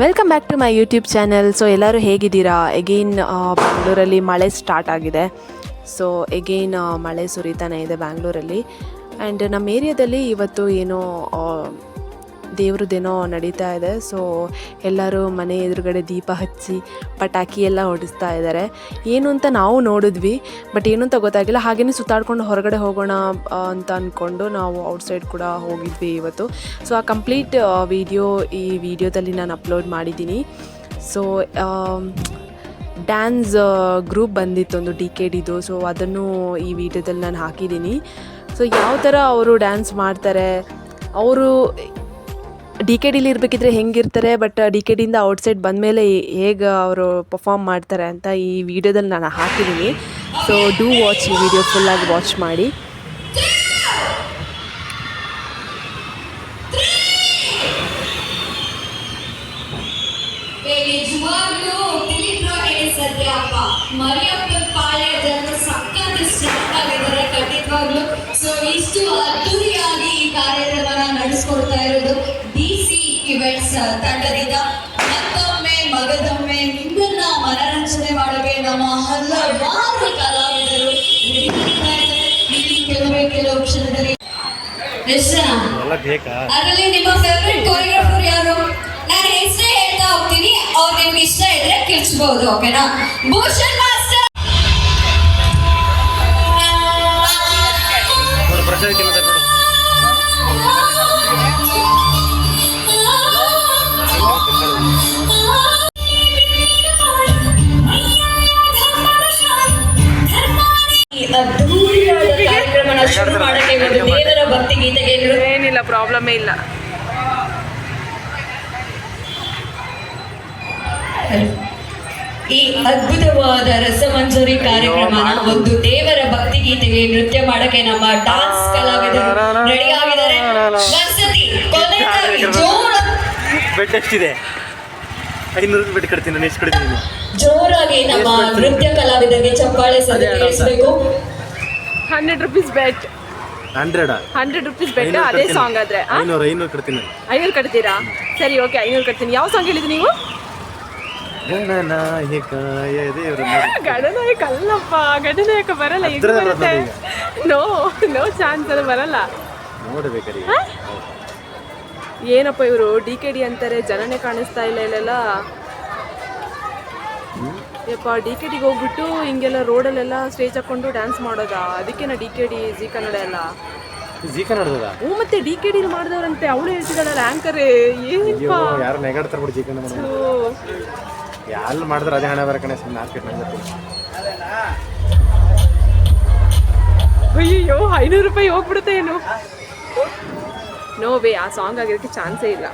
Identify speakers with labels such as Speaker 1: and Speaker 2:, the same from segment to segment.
Speaker 1: Welcome back to my YouTube channel so ಎಲ್ಲರೂ ಹೇಗಿದ್ದೀರಾ? Again ಬ್ಯಾಂಗ್ಳೂರಲ್ಲಿ ಮಳೆ ಸ್ಟಾರ್ಟ್ ಆಗಿದೆ. ಸೊ ಎಗೇನ್ ಮಳೆ ಸುರಿತಾನೆ ಇದೆ ಬ್ಯಾಂಗ್ಳೂರಲ್ಲಿ ಆ್ಯಂಡ್ ನಮ್ಮ ಏರಿಯಾದಲ್ಲಿ ಇವತ್ತು ಏನೋ ದೇವ್ರದ್ದೇನೋ ನಡೀತಾ ಇದೆ. ಸೊ ಎಲ್ಲರೂ ಮನೆ ಎದುರುಗಡೆ ದೀಪ ಹಚ್ಚಿ ಪಟಾಕಿ ಎಲ್ಲ ಹೊಡಿಸ್ತಾ ಇದ್ದಾರೆ. ಏನು ಅಂತ ನಾವು ನೋಡಿದ್ವಿ, ಬಟ್ ಏನು ಅಂತ ಗೊತ್ತಾಗಿಲ್ಲ. ಹಾಗೆಯೇ ಸುತ್ತಾಡ್ಕೊಂಡು ಹೊರಗಡೆ ಹೋಗೋಣ ಅಂತ ಅಂದ್ಕೊಂಡು ನಾವು ಔಟ್ಸೈಡ್ ಕೂಡ ಹೋಗಿದ್ವಿ ಇವತ್ತು. ಸೊ ಆ ಕಂಪ್ಲೀಟ್ ವಿಡಿಯೋ ಈ ವಿಡಿಯೋದಲ್ಲಿ ನಾನು ಅಪ್ಲೋಡ್ ಮಾಡಿದ್ದೀನಿ. ಸೊ ಡ್ಯಾನ್ಸ್ ಗ್ರೂಪ್ ಬಂದಿತ್ತು ಒಂದು ಡಿ ಕೆ ಡಿದು. ಸೊ ಅದನ್ನು ಈ ವಿಡಿಯೋದಲ್ಲಿ ನಾನು ಹಾಕಿದ್ದೀನಿ. ಸೊ ಯಾವ ಥರ ಅವರು ಡ್ಯಾನ್ಸ್ ಮಾಡ್ತಾರೆ, ಅವರು ಡಿ ಕೆ ಡಿಲಿ ಇರಬೇಕಿದ್ರೆ ಹೆಂಗಿರ್ತಾರೆ ಬಟ್ ಡಿ ಕೆ ಡಿಯಿಂದ ಔಟ್ಸೈಡ್ ಬಂದಮೇಲೆ ಹೇಗೆ ಅವರು ಪರ್ಫಾಮ್ ಮಾಡ್ತಾರೆ ಅಂತ ಈ ವಿಡಿಯೋದಲ್ಲಿ ನಾನು ಹಾಕಿದ್ದೀನಿ ಸೊ ಡೂ ವಾಚ್ ಈ ವಿಡಿಯೋ ಫುಲ್ಲಾಗಿ ವಾಚ್ ಮಾಡಿ.
Speaker 2: ಸೊ ಇಷ್ಟು ಅದ್ದೂರಿಯಾಗಿ ಈ ಕಾರ್ಯಕ್ರಮನ ನಡೆಸ್ಕೊಡ್ತಾ ಇವೆಂಟ್ಸ್ ತಂಡದಿಂದ ಮತ್ತೊಮ್ಮೆ ಮಗದೊಮ್ಮೆ ನಿಮ್ಮನ್ನ ಮನರಂಜನೆ ಮಾಡೋಕೆ ನಮ್ಮ ಹಲವಾರು ಕಲಾವಿದರು ಕೆಲವೇ ಕೆಲವು ಕ್ಷಣದಲ್ಲಿ. ಅದರಲ್ಲಿ ನಿಮ್ಮ ಫೇವರಿಟ್ ಕೋರಿಯೋಗ್ರಾಫರ್ ಯಾರು? ನಾನು ಹೆಸರೇ ಹೇಳ್ತಾ ಹೋಗ್ತೀನಿ. ಅವ್ರು ನಿಮ್ಗೆ ಇಷ್ಟ ಇದ್ರೆ ತಿಳಿಸ್ಬೋದು ಓಕೆನಾ ಭೂಷಣ್
Speaker 1: ಪ್ರಾಬ್ಲಮೇ ಇಲ್ಲ.
Speaker 2: ಈ ಅದ್ಭುತವಾದ ರಸಮಂಜರಿ ಕಾರ್ಯಕ್ರಮ ಒಂದು ದೇವರ ಭಕ್ತಿ ಗೀತೆಗೆ ನೃತ್ಯ ಮಾಡಕ್ಕೆ ನಮ್ಮ ಡಾನ್ಸ್ ಕಲಾವಿದರು ರೆಡಿ ಆಗಿದ್ದಾರೆ.
Speaker 3: ಐನೂರು ಕಟ್ತೀನಿ ಕಟ್ತೀನಿ?
Speaker 2: ಜೋರಾಗಿ ನಮ್ಮ ನೃತ್ಯ ಕಲಾವಿದರಿಗೆ ಚಪ್ಪಾಳೆ ಸದ ಕೇಳಿಸ್ಬೇಕು.
Speaker 1: Hundred rupees bet
Speaker 3: hundred?
Speaker 1: Hundred rupees ಬೆಟ್ಟ ಅದೇ ಸಾಂಗ್ ಆದ್ರೆ?
Speaker 3: ಐನೂರು ಐನೂರು ಕಟ್ತೀನಿ.
Speaker 1: ಐನೂರು ಕಟ್ತೀರಾ? ಸರಿ ಓಕೆ ಐನೂರು ಕಟ್ತೀನಿ. ಯಾವ ಸಾಂಗ್ ಹೇಳಿದ್ರಿ ನೀವು?
Speaker 3: ಗಣನಾಯಕ.
Speaker 1: ಗಡನಾಯಕ ಅಲ್ಲಪ್ಪ ಗಣನಾಯಕ ಬರಲ್ಲ ನೋ ನೋ ಚಾನ್ಸ್ ಅದು ಬರಲ್ಲ.
Speaker 3: ನೋಡ್ಬೇಕಾರೆ.
Speaker 1: ಏನಪ್ಪ ಇವರು ಡಿ ಕೆ ಡಿ ಅಂತಾರೆ ಜನನೇ ಕಾಣಿಸ್ತಾ ಇಲ್ಲ ಇಲ್ಲೆಲ್ಲ. ಯಪ್ಪ ಡಿ ಕೆ ಡಿಗೆ ಹೋಗ್ಬಿಟ್ಟು ಹಿಂಗೆಲ್ಲ ರೋಡಲ್ಲೆಲ್ಲ ಸ್ಟೇಜ್ ಹಾಕೊಂಡು ಡ್ಯಾನ್ಸ್ ಮಾಡೋದಾ? ಅದಕ್ಕೇನ D K D G Kannada ಎಲ್ಲ?
Speaker 3: ಜಿ ಕನ್ನಡದ
Speaker 1: ಹ್ಞೂ ಮತ್ತೆ ಡಿ ಕೆ ಡಿ ಮಾಡಿದವರಂತೆ. ಅವಳು ಹೇಳ್ತಿದ್ದಾಳಲ್ಲ ಆ್ಯಂಕರ್ ಏನಪ್ಪ
Speaker 3: ಯಾರು ನೆಗಾಡ್ತಾರೆ ಬಿಡಿ ಜಿ ಕನ್ನಡ ಯಾರು ಮಾಡಿದ್ರೆ ಅದೇ ಹಣ ಬರಕಣೆ ಸುಮ್ಮನೆ ನಂಗೆ
Speaker 1: ಅಯ್ಯೋ ಐನೂರು ರೂಪಾಯಿ ಹೋಗ್ಬಿಡುತ್ತೆ ಏನು? ನೋ ಆ ಸಾಂಗ್ ಆಗಿರೋಕ್ಕೆ ಚಾನ್ಸೇ ಇಲ್ಲ.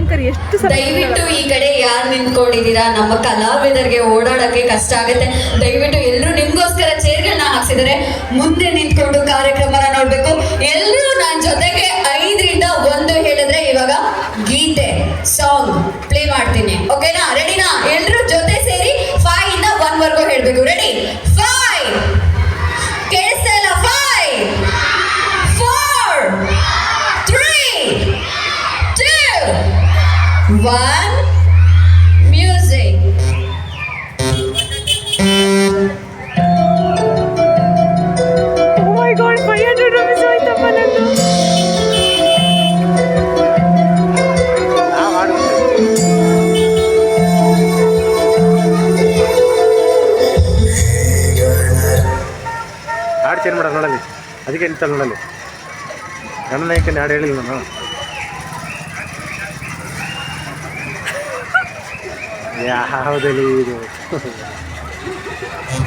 Speaker 1: ಈ ಆ್ಯಂಕರ್ ಎಷ್ಟು
Speaker 2: ದಯವಿಟ್ಟು ಈ ಕಡೆ ಯಾರು ನಿಂತ್ಕೊಂಡಿದ್ದೀರಾ? ನಮ್ಮ ಕಲಾವಿದರಿಗೆ ಓಡಾಡಕ್ಕೆ ಕಷ್ಟ ಆಗುತ್ತೆ. ದಯವಿಟ್ಟು ಎಲ್ಲರೂ ನಿಮ್ಗೋಸ್ಕರ ಚೇರ್ಗಳನ್ನ ಹಾಕ್ಸಿದ್ದಾರೆ. ಮುಂದೆ ನಿಂತ್ಕೊಂಡು ಕಾರ್ಯಕ್ರಮನ ನೋಡ್ಬೇಕು. ಎಲ್ಲರೂ ನನ್ನ ಜೊತೆಗೆ ಐದರಿಂದ ಒಂದು ಹೇಳಿದ್ರೆ ಇವಾಗ ಗೀತೆ ಸಾಂಗ್ ಪ್ಲೇ ಮಾಡ್ತೀನಿ. ಓಕೆನಾ ರೆಡಿನಾ ಎಲ್ಲರೂ ಜೊತೆ ಸೇರಿ ಫೈವ್ ಇಂದ ಒನ್ ವರ್ಗು ಹೇಳ್ಬೇಕು. Ready one, music.
Speaker 3: ಹಾಡು ಚೇಂಜ್ ಮಾಡೋದು ನೋಡಲಿ ಅದಕ್ಕೆ ನಿಂತಲ್ಲ ನೋಡಲ್ಲಿ. ಗಣನಾಯಕನ ಹಾಡು ಹೇಳಿಲ್ಲ ನಾನು. 呀，好好的呢，呵呵。